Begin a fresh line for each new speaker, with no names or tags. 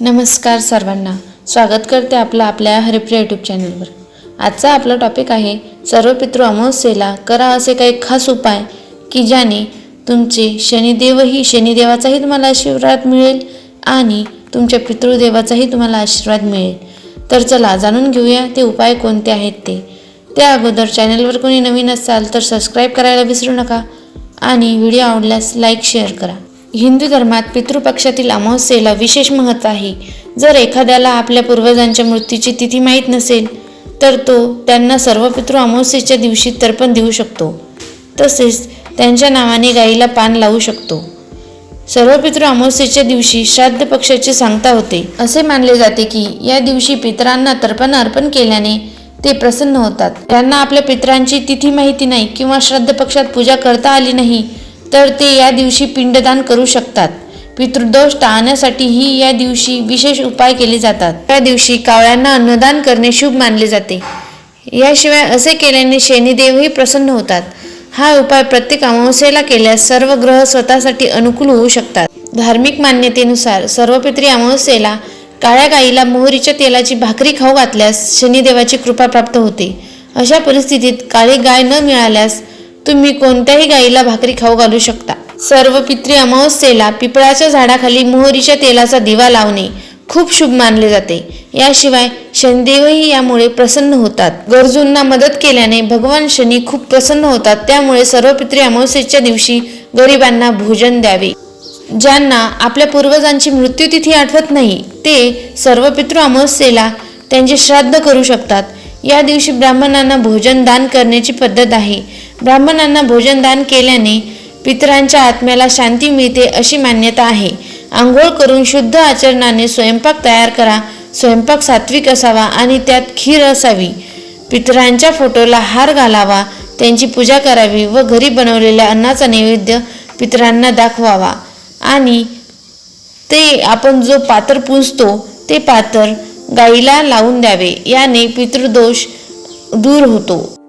नमस्कार सर्वांना. स्वागत करते आपलं आपल्या हरिप्रिया यूट्यूब चॅनलवर आजचा आपला टॉपिक आहे सर्व पितृ अमावस्येला करा असे काही खास उपाय की ज्याने तुमचे शनिदेवही शनिदेवाचाही तुम्हाला आशीर्वाद मिळेल आणि तुमच्या पितृदेवाचाही तुम्हाला आशीर्वाद मिळेल. तर चला जाणून घेऊया ते उपाय कोणते आहेत ते. त्या अगोदर चॅनलवर कोणी नवीन असाल तर सबस्क्राईब करायला विसरू नका आणि व्हिडिओ आवडल्यास लाईक शेअर करा. हिंदू धर्मात पितृपक्षातील अमावस्येला विशेष महत्त्व आहे. जर एखाद्याला आपल्या पूर्वजांच्या मृत्यूची तिथी माहीत नसेल तर तो त्यांना सर्व पितृ अमावस्येच्या दिवशी तर्पण देऊ शकतो. तसेच त्यांच्या नावाने गाईला पान लावू शकतो. सर्व पितृ अमावस्येच्या दिवशी श्राद्ध पक्षाची सांगता होते. असे मानले जाते की या दिवशी पितरांना तर्पण अर्पण केल्याने ते प्रसन्न होतात. त्यांना आपल्या पितरांची तिथी माहिती नाही किंवा श्राद्ध पक्षात पूजा करता आली नाही तर ते या दिवशी पिंडदान करू शकतात. पितृदोष टाळण्यासाठीही या दिवशी विशेष उपाय केले जातात. त्या दिवशी कावळ्यांना अन्नदान करणे शुभ मानले जाते. याशिवाय असे केल्याने शनिदेवही प्रसन्न होतात. हा उपाय प्रत्येक अमावस्येला केल्यास सर्व ग्रह स्वतःसाठी अनुकूल होऊ शकतात. धार्मिक मान्यतेनुसार सर्वपित्री अमावस्येला काळ्या गाईला मोहरीच्या तेलाची भाकरी खाऊ घातल्यास शनिदेवाची कृपा प्राप्त होते. अशा परिस्थितीत काळी गाय न मिळाल्यास तुम्ही कोणत्याही गाईला भाकरी खाऊ घालू शकता. सर्व पित्री अमावस्येला पिपळाच्या झाडाखाली मोहरीच्या तेलाचा दिवा लावणे खूप शुभ मानले जाते. याशिवाय शनिदेवही यामुळे प्रसन्न होतात. गरजूंना मदत केल्याने भगवान शनी खूप प्रसन्न होतात. त्यामुळे सर्व पित्री अमावस्येच्या दिवशी गरिबांना भोजन द्यावे. ज्यांना आपल्या पूर्वजांची मृत्यूतिथी आठवत नाही ते सर्व पितृ अमावस्येला त्यांचे श्राद्ध करू शकतात. या दिवशी ब्राह्मणांना भोजन दान करण्याची पद्धत आहे. ब्राह्मणांना भोजनदान केल्याने पितरांच्या आत्म्याला शांती मिळते अशी मान्यता आहे. आंघोळ करून शुद्ध आचरणाने स्वयंपाक तयार करा स्वयंपाक सात्विक असावा आणि त्यात खीर असावी. पितरांच्या फोटोला हार घालावा त्यांची पूजा करावी व घरी बनवलेल्या अन्नाचा नैवेद्य पितरांना दाखवावा. आणि ते आपण जो पातर पुंजतो ते पातर गाईला लावून द्यावे याने पितृदोष दूर होतो.